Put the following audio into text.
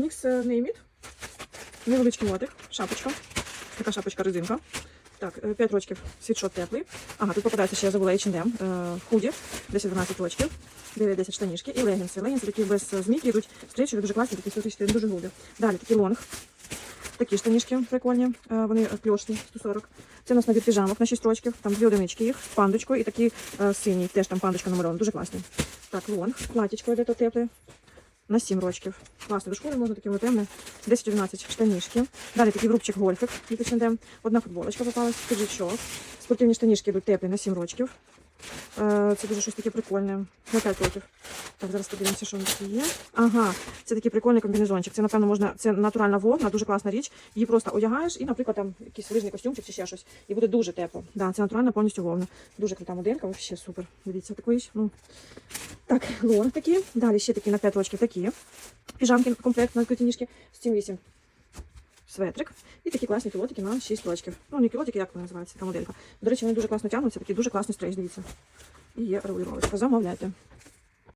Нікс Нейміт. Невеличкий мотик, шапочка. Така шапочка резинка. Так, 5 рочків світшот теплий. Ага, тут попадається ще я забула H&M, е, худі, 10-12 рочків, 9-10 штанішки і легінси. Легінси такі без змійки йдуть стрічові, дуже класні, такі сутички, дуже грубі. Далі такий лонг. Такі штанішки прикольні, е, вони кльошні, 140. Це у нас набір піжамок на 6 рочків, там дві одинички їх з пандочкою і такі е, синій, теж там пандочка намальована, дуже класні. Так, лонг, платічко йде то тепле, на 7 рочків. Класно, до школи можна таке темне. 10-11 штанішки. Далі такий рубчик гольфик, від H&M. Одна футболочка попалась, піджачок. Спортивні штанішки йдуть теплі на 7 рочків. Е, Це дуже щось таке прикольне. На 5 років. Так, зараз подивимося, що в нас є. Ага, це такий прикольний комбінезончик. Це, напевно, можна, це натуральна вовна, дуже класна річ. Її просто одягаєш і, наприклад, там якийсь лижний костюмчик чи ще щось. І буде дуже тепло. Да, це натуральна повністю вовна. Дуже крута моделька, вообще супер. Дивіться, річ. Ну. Так, лонг такі. Далі ще такі на 5 рочків такі. Піжамки комплект на ніжки 7-8 светрик. І такі класні кілотики на 6 рочків. Ну, не кілотики, як вони називаються, така моделька. До речі, вони дуже класно тягнуться, такі дуже класний стрейч, дивіться. І є регулювачка. Замовляйте.